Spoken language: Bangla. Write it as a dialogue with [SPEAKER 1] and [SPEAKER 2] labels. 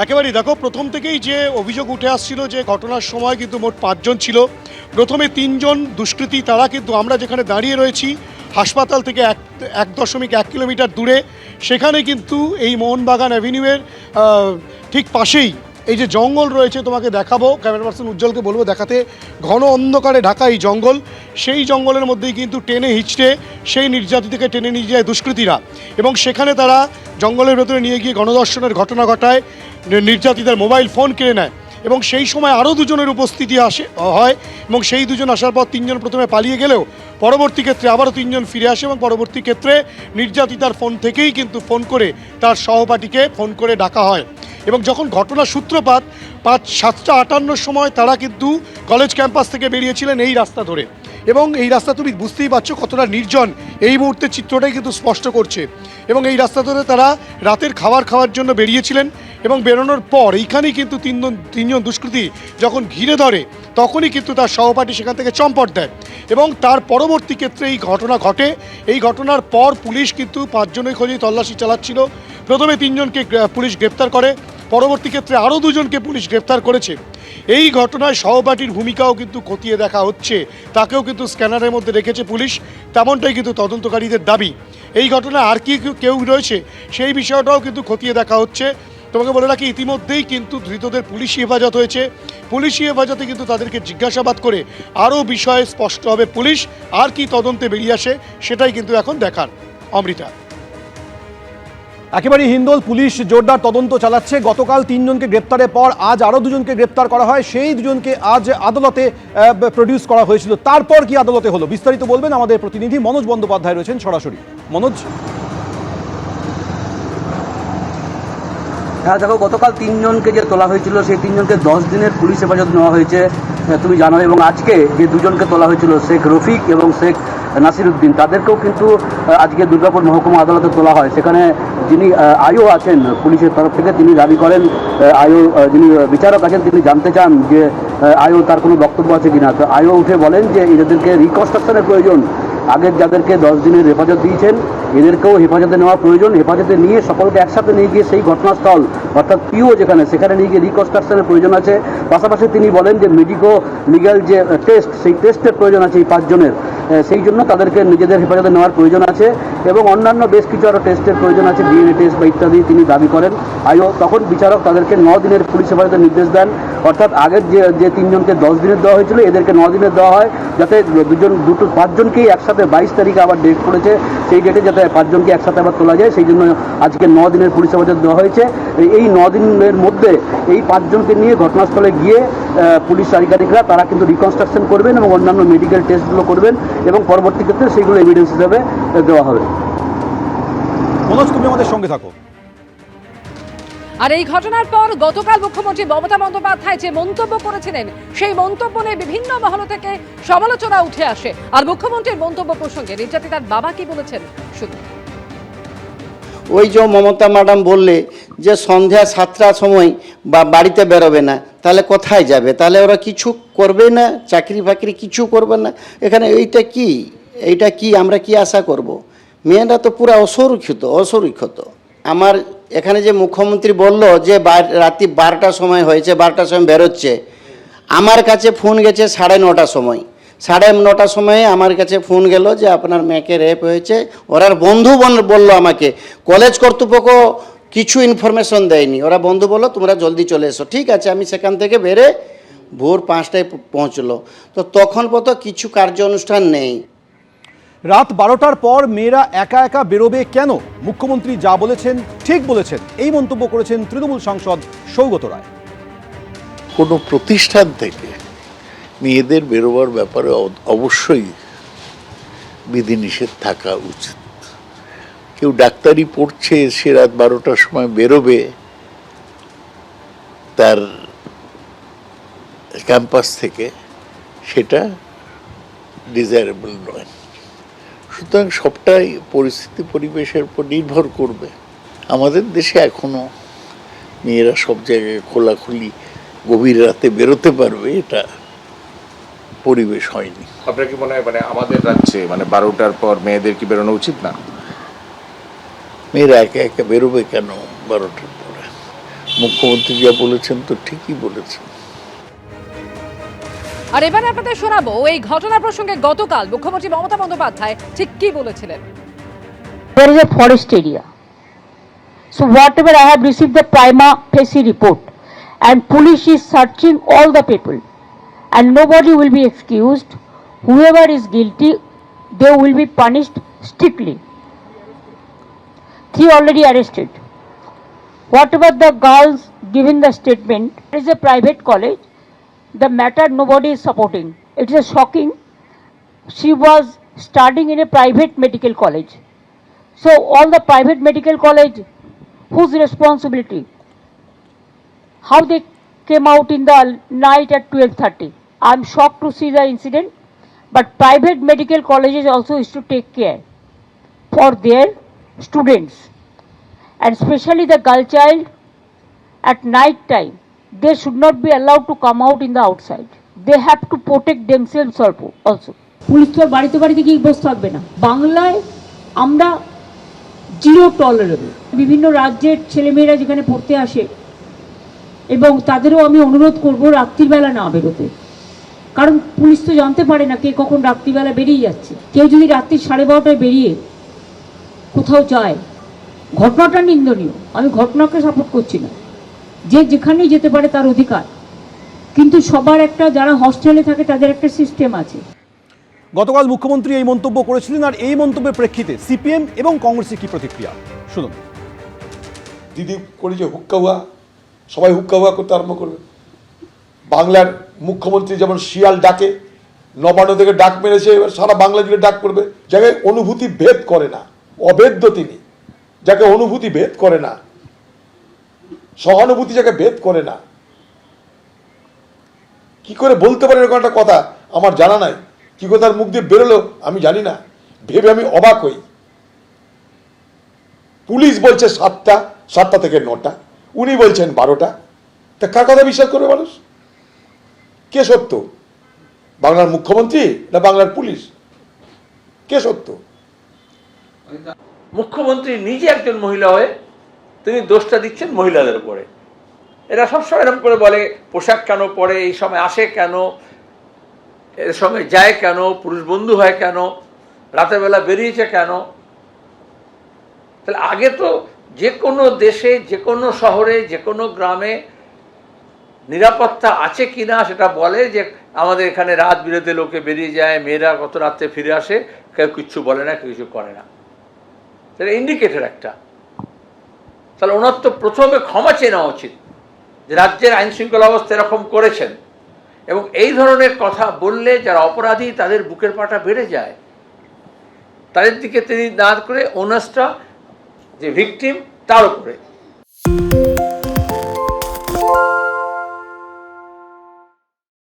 [SPEAKER 1] একেবারেই দেখো, প্রথম থেকেই যে অভিযোগ উঠে আসছিল যে ঘটনার সময় কিন্তু মোট পাঁচজন ছিল। প্রথমে তিনজন দুষ্কৃতী, তারা কিন্তু আমরা যেখানে দাঁড়িয়ে রয়েছি, হাসপাতাল থেকে এক এক দশমিক এক কিলোমিটার দূরে, সেখানে কিন্তু এই মোহনবাগান অ্যাভিনিউয়ের ঠিক পাশেই এই যে জঙ্গল রয়েছে তোমাকে দেখাবো, ক্যামেরা পার্সন উজ্জ্বলকে বলব দেখাতে, ঘন অন্ধকারে ঢাকা এই জঙ্গল। সেই জঙ্গলের মধ্যেই কিন্তু টেনে হিঁচড়ে, সেই নির্যাতিতকে টেনে নিয়ে যায় দুষ্কৃতীরা। এবং সেখানে তারা জঙ্গলের ভেতরে নিয়ে গিয়ে গণধর্ষণের ঘটনা ঘটায়। নির্যাতিতার মোবাইল ফোন কেড়ে নেয়। এবং সেই সময় আরও দুজনের উপস্থিতি আসে হয় এবং সেই দুজন আসার পর তিনজন প্রথমে পালিয়ে গেলেও পরবর্তী ক্ষেত্রে আবারও তিনজন ফিরে আসে এবং পরবর্তী ক্ষেত্রে নির্যাতিতার ফোন থেকেই কিন্তু ফোন করে তার সহপাঠীকে ফোন করে ডাকা হয়। এবং যখন ঘটনার সূত্রপাত পাঁচ সাতটা আটান্নর সময় তারা কিন্তু কলেজ ক্যাম্পাস থেকে বেরিয়েছিলেন এই রাস্তা ধরে। এবং এই রাস্তা তুমি বুঝতেই পারছ কতটা নির্জন। এই মুহূর্তে চিত্রটাই কিন্তু স্পষ্ট করছে। এবং এই রাস্তা তারা রাতের খাবার খাওয়ার জন্য বেরিয়েছিলেন এবং বেরোনোর পর এইখানেই কিন্তু তিনজন তিনজন দুষ্কৃতী যখন ঘিরে ধরে তখনই কিন্তু তার সহপাঠী সেখান থেকে চম্পট দেয়। এবং তার পরবর্তী ক্ষেত্রে এই ঘটনা ঘটে। এই ঘটনার পর পুলিশ কিন্তু পাঁচজনের খোঁজেই তল্লাশি চালাচ্ছিল। প্রথমে তিনজনকে পুলিশ গ্রেপ্তার করে। পরবর্তী ক্ষেত্রে আরও দুজনকে পুলিশ গ্রেপ্তার করেছে। এই ঘটনায় সহপাঠীর ভূমিকাও কিন্তু খতিয়ে দেখা হচ্ছে। তাকেও কিন্তু স্ক্যানারের মধ্যে রেখেছে পুলিশ। তেমনটাই কিন্তু তদন্তকারীদের দাবি। এই ঘটনায় আর কি কেউ- কেউ রয়েছে সেই বিষয়টাও কিন্তু খতিয়ে দেখা হচ্ছে। তোমাকে বলে রাখি, ইতিমধ্যেই কিন্তু ধৃতদের পুলিশি হেফাজত হয়েছে। পুলিশি হেফাজতে কিন্তু তাদেরকে জিজ্ঞাসাবাদ করে আরও বিষয়ে স্পষ্ট হবে পুলিশ আর কি তদন্তে বেরিয়ে আসে, সেটাই কিন্তু এখন দেখার। অমৃতা।
[SPEAKER 2] একেবারে হিন্দোল পুলিশ জোরদার তদন্ত চালাচ্ছে। গতকাল তিনজনকে গ্রেপ্তারের পর আজ আরও দুজনকে গ্রেপ্তার করা হয়। সেই দুজনকে আজ আদালতে প্রডিউস করা হয়েছিল। তারপর কি আদালতে হলো? বিস্তারিত বলবেন আমাদের প্রতিনিধি মনোজ বন্দ্যোপাধ্যায় রয়েছেন সরাসরি। মনোজ?
[SPEAKER 3] হ্যাঁ দেখো, গতকাল তিনজনকে যে তোলা হয়েছিল, সেই তিনজনকে দশ দিনের পুলিশ হেফাজত নেওয়া হয়েছে তুমি জানো এবং আজকে যে দুজনকে তোলা হয়েছিল, শেখ রফিক এবং শেখ নাসির উদ্দিন, তাদেরকেও কিন্তু আজকে দুর্গাপুর মহকুমা আদালতে তোলা হয়। সেখানে যিনি আয়ও আছেন, পুলিশের তরফ থেকে তিনি দাবি করেন আয়ও যিনি বিচারক আছেন, তিনি জানতে চান যে আয়ও তার কোনো বক্তব্য আছে কিনা। তো আয়ও উঠে বলেন যে, এদেরকে রিকনস্ট্রাকশনের প্রয়োজন। আগের যাদেরকে দশ দিনের হেফাজত দিয়েছেন, এদেরকেও হেফাজতে নেওয়া প্রয়োজন। হেফাজতে নিয়ে সকলকে একসাথে নিয়ে গিয়ে সেই ঘটনাস্থল, অর্থাৎ পিও যেখানে, সেখানে নিয়ে গিয়ে রিকনস্ট্রাকশনের প্রয়োজন আছে। পাশাপাশি তিনি বলেন যে মেডিকো লিগ্যাল যে টেস্ট সেই টেস্টের প্রয়োজন আছে এই পাঁচজনের। সেই জন্য তাদেরকে নিজেদের হেফাজতে নেওয়ার প্রয়োজন আছে এবং অন্যান্য বেশ কিছু আরও টেস্টের প্রয়োজন আছে, ডিএনএ টেস্ট বা ইত্যাদি তিনি দাবি করেন। আইও, তখন বিচারক তাদেরকে ন দিনের পুলিশ হেফাজতের নির্দেশ দেন। অর্থাৎ আগের যে যে তিনজনকে দশ দিনের দেওয়া হয়েছিল, এদেরকে ন দিনের দেওয়া হয় যাতে দুজন, দুটো, পাঁচজনকেই একসাথে বাইশ তারিখে আবার ডেট পড়েছে সেই ডেটে যাতে পাঁচজনকে একসাথে আবার তোলা যায়, সেই জন্য আজকে ন দিনের পুলিশ হেফাজত দেওয়া হয়েছে। এই ন দিনের মধ্যে এই পাঁচজনকে নিয়ে ঘটনাস্থলে গিয়ে পুলিশ আধিকারিকরা তারা কিন্তু রিকনস্ট্রাকশন করবেন এবং অন্যান্য মেডিকেল টেস্টগুলো করবেন। এবং পরবর্তী ক্ষেত্রে সেগুলো এভিডেন্স হিসাবে দেওয়া হবে।
[SPEAKER 2] মনোজ তুমি আমাদের সঙ্গে থাকো।
[SPEAKER 4] আর এই ঘটনার পর গতকাল মুখ্যমন্ত্রী মমতা বন্দ্যোপাধ্যায় যে মন্তব্য করেছিলেন সেই মন্তব্য নিয়ে বিভিন্ন মহল থেকে সমালোচনা উঠে আসে। আর মুখ্যমন্ত্রীর মন্তব্য প্রসঙ্গে নির্যাতিতার বাবা কি বলেছেন শুনুন।
[SPEAKER 5] ওই যে মমতা ম্যাডাম বললে যে সন্ধ্যা সাতটার সময় বা বাড়িতে বেরোবে না, তাহলে কোথায় যাবে? তাহলে ওরা কিছু করবে না, চাকরি ফাকরি কিছু করবে না। এখানে এইটা কি? এইটা কি আমরা কি আশা করব। মেয়েরা তো পুরো অসুরক্ষিত অসুরক্ষিত। আমার এখানে যে মুখ্যমন্ত্রী বলল যে রাত্রি বারোটার সময় হয়েছে, বারোটার সময় বেরোচ্ছে, আমার কাছে ফোন গেছে সাড়ে নটার সময়। সাড়ে নটার সময়ে আমার কাছে ফোন গেল যে আপনার মেয়েকে রেপ হয়েছে। ওরার বন্ধু বল- বলল আমাকে। কলেজ কর্তৃপক্ষ কিছু ইনফরমেশন দেয়নি। ওরা বন্ধু বলল তোমরা জলদি চলে এসো। ঠিক আছে। আমি সেখান থেকে বেরে ভোর পাঁচটায় পৌঁছলো। তো তখন পর্যন্ত কিছু কার্য অনুষ্ঠান নেই।
[SPEAKER 2] রাত বারোটার পর মেয়েরা একা একা বেরোবে কেন? মুখ্যমন্ত্রী যা বলেছেন ঠিক বলেছেন। এই মন্তব্য করেছেন তৃণমূল সাংসদ সৌগত রায়।
[SPEAKER 6] কোনো প্রতিষ্ঠান থেকে মেয়েদের বেরোবার ব্যাপারে অবশ্যই বিধিনিষেধ থাকা উচিত। কেউ ডাক্তারি পড়ছে, সে রাত বারোটার সময় বেরোবে, তার ক্যাম্পাস থেকে সেটা ডিজায়ারেবল নয়। সুতরাং সবটাই পরিস্থিতি, পরিবেশের উপর নির্ভর করবে। আমাদের দেশে এখনও মেয়েরা সব জায়গায় খোলাখুলি গভীর রাতে বেরোতে পারবে, এটা পরিবেশ হয়নি।
[SPEAKER 7] আপনার কি মনে হয় মানে আমাদের রাজ্যে মানে বারোটার পর মেয়েদের কি বেরোনো উচিত না?
[SPEAKER 6] মেয়েরা একা একা বেরোবে কেন বারোটার পরে? মুখ্যমন্ত্রী যা বলেছেন তো ঠিকই বলেছেন।
[SPEAKER 4] আর এবারে আপনাদের শোনাবো এই ঘটনা প্রসঙ্গে গতকাল মুখ্যমন্ত্রী মমতা বন্দ্যোপাধ্যায় ঠিক কি বলেছিলেন?
[SPEAKER 8] There is a forest area. So whatever I have received the prima facie report and police is searching all the people. And nobody will be excused. Whoever is guilty, they will be punished strictly. Three already arrested. Whatever the girls given the statement, it is a private college. The matter nobody is supporting. It is shocking. She was studying in a private medical college. So all the private medical college, whose responsibility? How they came out in the night at 12:30? I'm shocked to see the incident, but private medical colleges also is to take care for their students, and especially the girl child at night time. They should not be allowed to come out in the outside. They have to protect themselves also-. Police তো বাড়িতে বাড়িতে গিয়ে বসে থাকবে না বাংলায় আমরা জিরো টলারেবল বিভিন্ন রাজ্যের ছেলেমেয়েরা যেখানে পড়তে আসে এবং তাদেরও আমি অনুরোধ করব রাত্রিবেলা না বেরোতে কারণ পুলিশ তো জানতে পারে না কে কখন রাত্রিবেলা বেরিয়ে যাচ্ছে। কেউ যদি রাত্রি সাড়ে বারোটায় বেরিয়ে কোথাও যায় ঘটনাটা নিন্দনীয়। আমি ঘটনাকে সাপোর্ট করছি না। যে যেখানেই যেতে পারে তার অধিকার। কিন্তু সবার একটা যারা হস্টেলে থাকে তাদের একটা সিস্টেম আছে।
[SPEAKER 2] গতকাল মুখ্যমন্ত্রী এই মন্তব্য করেছিলেন আর এই মন্তব্যের প্রেক্ষিতে সিপিএম এবং কংগ্রেসের কি প্রতিক্রিয়া? শুনুন।
[SPEAKER 9] দিদি করে যে হুক্কা হুয়া। সবাই হুক্কা হুয়া করতে আরম্ভ করবে। বাংলার মুখ্যমন্ত্রী যেমন শিয়াল ডাকে, নবান্ন থেকে ডাক মেরেছে, এবার সারা বাংলা জুড়ে ডাক পড়বে যাকে অনুভূতি ভেদ করে না, অভেদ্য তিনি, যাকে অনুভূতি ভেদ করে না, সহানুভূতি যাকে ভেদ করে না। কি করে বলতে পারে এরকম একটা কথা? আমার জানা নাই। কি করে তার মুখ দিয়ে বেরোলো? আমি জানি না। ভেবে আমি অবাক হই। পুলিশ বলছে সাতটা সাতটা থেকে নটা। উনি বলছেন বারোটা। তা কার কথা বিশ্বাস করবে মানুষ? কে সত্য? বাংলার মুখ্যমন্ত্রী না বাংলার পুলিশ? কে সত্য?
[SPEAKER 10] মুখ্যমন্ত্রী নিজে একজন মহিলা হয়ে তিনি দোষটা দিচ্ছেন মহিলাদের উপরে। এরা সবসময় এরকম করে বলে, পোশাক কেন পরে, এই সময় আসে কেন এর সঙ্গে যায় কেন, পুরুষ বন্ধু হয় কেন, রাতের বেলা বেরিয়েছে কেন? তাহলে আগে তো যে কোনো দেশে, যে কোনো শহরে, যে কোনো গ্রামে নিরাপত্তা আছে কি না সেটা বলে যে আমাদের এখানে রাত বিরেতে লোকে বেরিয়ে যায়, মেয়েরা কত রাত্রে ফিরে আসে, কেউ কিচ্ছু বলে না কিছু করে না। তাহলে ইন্ডিকেটর একটা। তাহলে ওনার তো প্রথমে ক্ষমা চেয়ে নেওয়া উচিত যে রাজ্যের আইন শৃঙ্খলা অবস্থা এরকম করেছেন। এবং এই ধরনের কথা বললে যারা অপরাধী, তাদের বুকের পাটা বেড়ে যায়। তাদের দিকে তিনি না করে ওনার্সটা যে ভিকটিম তার উপরে।